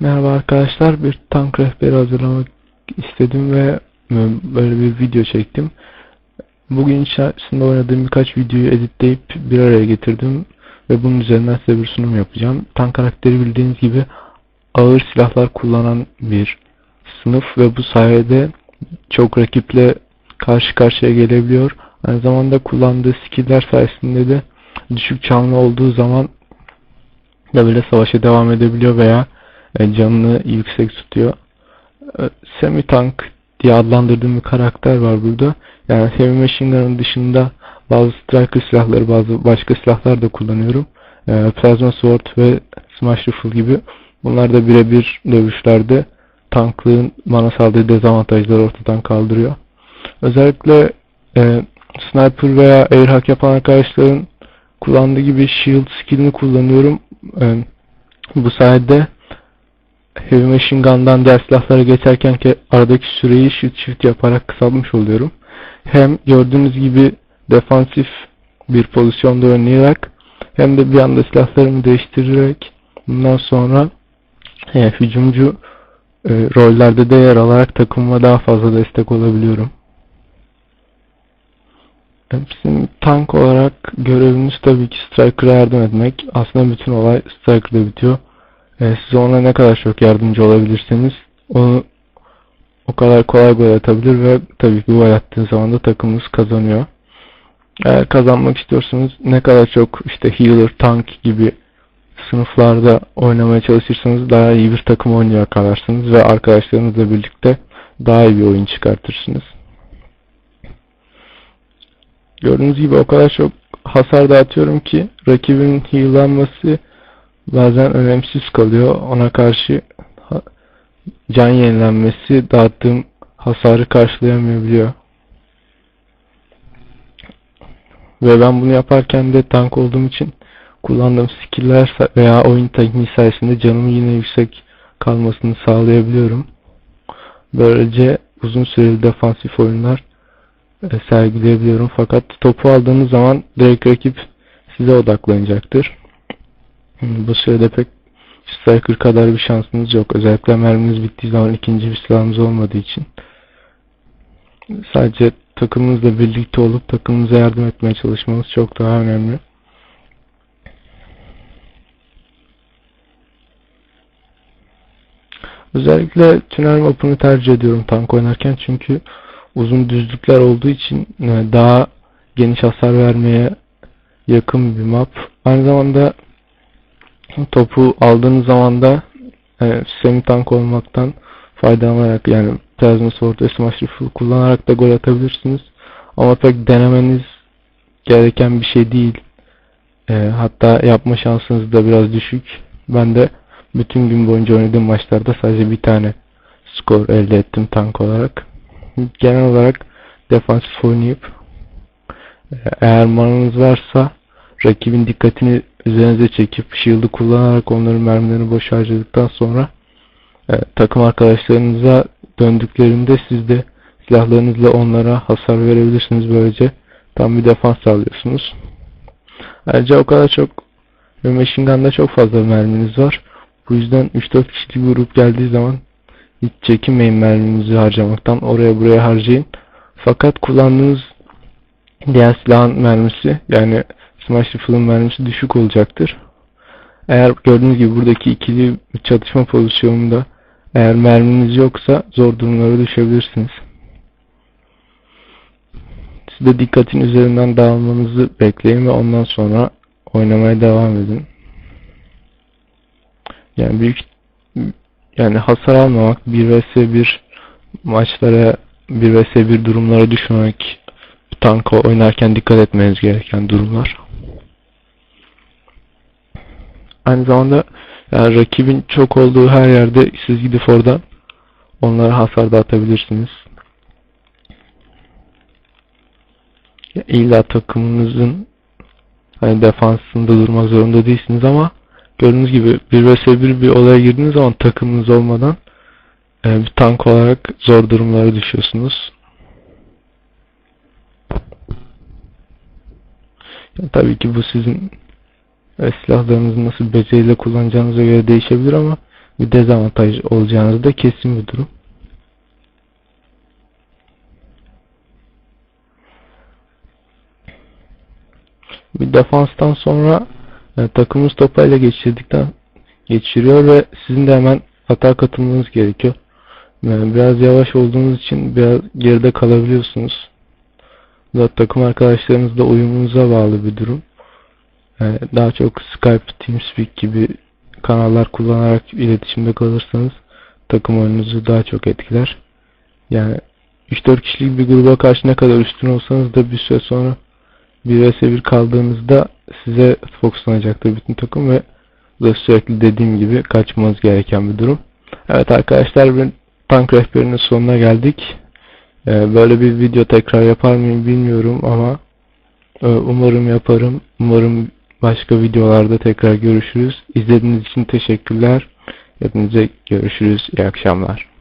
Merhaba arkadaşlar, bir tank rehberi hazırlamak istedim ve böyle bir video çektim. Bugün içerisinde oynadığım birkaç videoyu editleyip bir araya getirdim ve bunun üzerinden size bir sunum yapacağım. Tank karakteri bildiğiniz gibi ağır silahlar kullanan bir sınıf ve bu sayede çok rakiple karşı karşıya gelebiliyor. Aynı zamanda kullandığı skiller sayesinde de düşük canlı olduğu zaman da böyle savaşa devam edebiliyor veya canını yüksek tutuyor. E, Semi tank diye adlandırdığım bir karakter var burada. Yani Heavy Machine Gun'ın dışında bazı striker silahları, bazı başka silahlar da kullanıyorum. E, Plasma Sword ve Smash Rifle gibi. Bunlar da birebir dövüşlerde tanklığın bana sağladığı dezavantajları ortadan kaldırıyor. Özellikle e, sniper veya airhack yapan arkadaşların kullandığı gibi shield skillini kullanıyorum. E, bu sayede Heavy Machine Gun'dan diğer silahlara geçerken ki aradaki süreyi shift shift yaparak kısaltmış oluyorum. Hem gördüğünüz gibi defansif bir pozisyonda oynayarak hem de bir anda silahlarımı değiştirerek bundan sonra e, hücumcu e, rollerde de yer alarak takımıma daha fazla destek olabiliyorum. Bizim tank olarak görevimiz tabii ki Striker'a yardım etmek. Aslında bütün olay Striker'da bitiyor. E, siz ona ne kadar çok yardımcı olabilirseniz onu o kadar kolay gol atabilir ve tabii ki gol attığı zaman da takımınız kazanıyor. Eğer kazanmak istiyorsanız ne kadar çok işte healer, tank gibi sınıflarda oynamaya çalışırsanız daha iyi bir takım oynuyor kalarsınız ve arkadaşlarınızla birlikte daha iyi bir oyun çıkartırsınız. Gördüğünüz gibi o kadar çok hasar dağıtıyorum ki rakibin heal'lanması bazen önemsiz kalıyor. Ona karşı can yenilenmesi dağıttığım hasarı karşılayamayabiliyor. Ve ben bunu yaparken de tank olduğum için kullandığım skiller veya oyun tekniği sayesinde canımın yine yüksek kalmasını sağlayabiliyorum. Böylece uzun süreli defansif oyunlar e, sergileyebiliyorum. Fakat topu aldığınız zaman direkt rakip size odaklanacaktır. Bu sürede pek striker kadar bir şansınız yok. Özellikle merminiz bittiği zaman ikinci bir silahınız olmadığı için. Sadece takımınızla birlikte olup takımınıza yardım etmeye çalışmanız çok daha önemli. Özellikle tünel mapını tercih ediyorum tank oynarken çünkü uzun düzlükler olduğu için daha geniş hasar vermeye yakın bir map. Aynı zamanda topu aldığınız zaman da e, semi tank olmaktan faydalanarak yani Sword ve Rifle kullanarak da gol atabilirsiniz. Ama pek denemeniz gereken bir şey değil. E, hatta yapma şansınız da biraz düşük. Ben de bütün gün boyunca oynadığım maçlarda sadece bir tane skor elde ettim tank olarak. Genel olarak defansif oynayıp e, eğer mananız varsa rakibin dikkatini üzerinize çekip shield'ı kullanarak onların mermilerini boş harcadıktan sonra e, takım arkadaşlarınıza döndüklerinde siz de silahlarınızla onlara hasar verebilirsiniz. Böylece tam bir defans sağlıyorsunuz. Ayrıca o kadar çok ve Machine Gun'da çok fazla merminiz var. Bu yüzden 3-4 kişilik grup geldiği zaman hiç çekinmeyin merminizi harcamaktan. Oraya buraya harcayın. Fakat kullandığınız diğer silahın mermisi yani Smash Rifle'ın mermisi düşük olacaktır. Eğer gördüğünüz gibi buradaki ikili çatışma pozisyonunda eğer merminiz yoksa zor durumlara düşebilirsiniz. Siz de dikkatin üzerinden dağılmanızı bekleyin ve ondan sonra oynamaya devam edin. Yani büyük yani hasar almamak 1 vs 1 maçlara 1 vs 1 durumlara düşmemek tanko oynarken dikkat etmeniz gereken durumlar. Aynı zamanda yani rakibin çok olduğu her yerde siz gidip oradan onlara hasar dağıtabilirsiniz. İlla takımınızın hani defansında durmak zorunda değilsiniz ama gördüğünüz gibi 1 vs 1 bir olaya girdiğiniz zaman takımınız olmadan e, bir tank olarak zor durumlara düşüyorsunuz. Yani tabii ki bu sizin ve silahlarınızı nasıl beceriyle kullanacağınıza göre değişebilir ama bir dezavantaj olacağınız da kesin bir durum. Bir defanstan sonra e, takımınız topu ele geçirdikten geçiriyor ve sizin de hemen hata katılmanız gerekiyor. E, biraz yavaş olduğunuz için biraz geride kalabiliyorsunuz. Bu da takım arkadaşlarınızla uyumunuza bağlı bir durum. E, daha çok Skype, TeamSpeak gibi kanallar kullanarak iletişimde kalırsanız takım oyununuzu daha çok etkiler. Yani 3-4 kişilik bir gruba karşı ne kadar üstün olsanız da bir süre sonra 1 vs 1 kaldığınızda size fokuslanacaktır bütün takım ve bu da sürekli dediğim gibi kaçmanız gereken bir durum. Evet arkadaşlar bir tank rehberinin sonuna geldik. Ee, Böyle bir video tekrar yapar mıyım bilmiyorum ama e, umarım yaparım. Umarım başka videolarda tekrar görüşürüz. İzlediğiniz için teşekkürler. Hepinize görüşürüz. İyi akşamlar.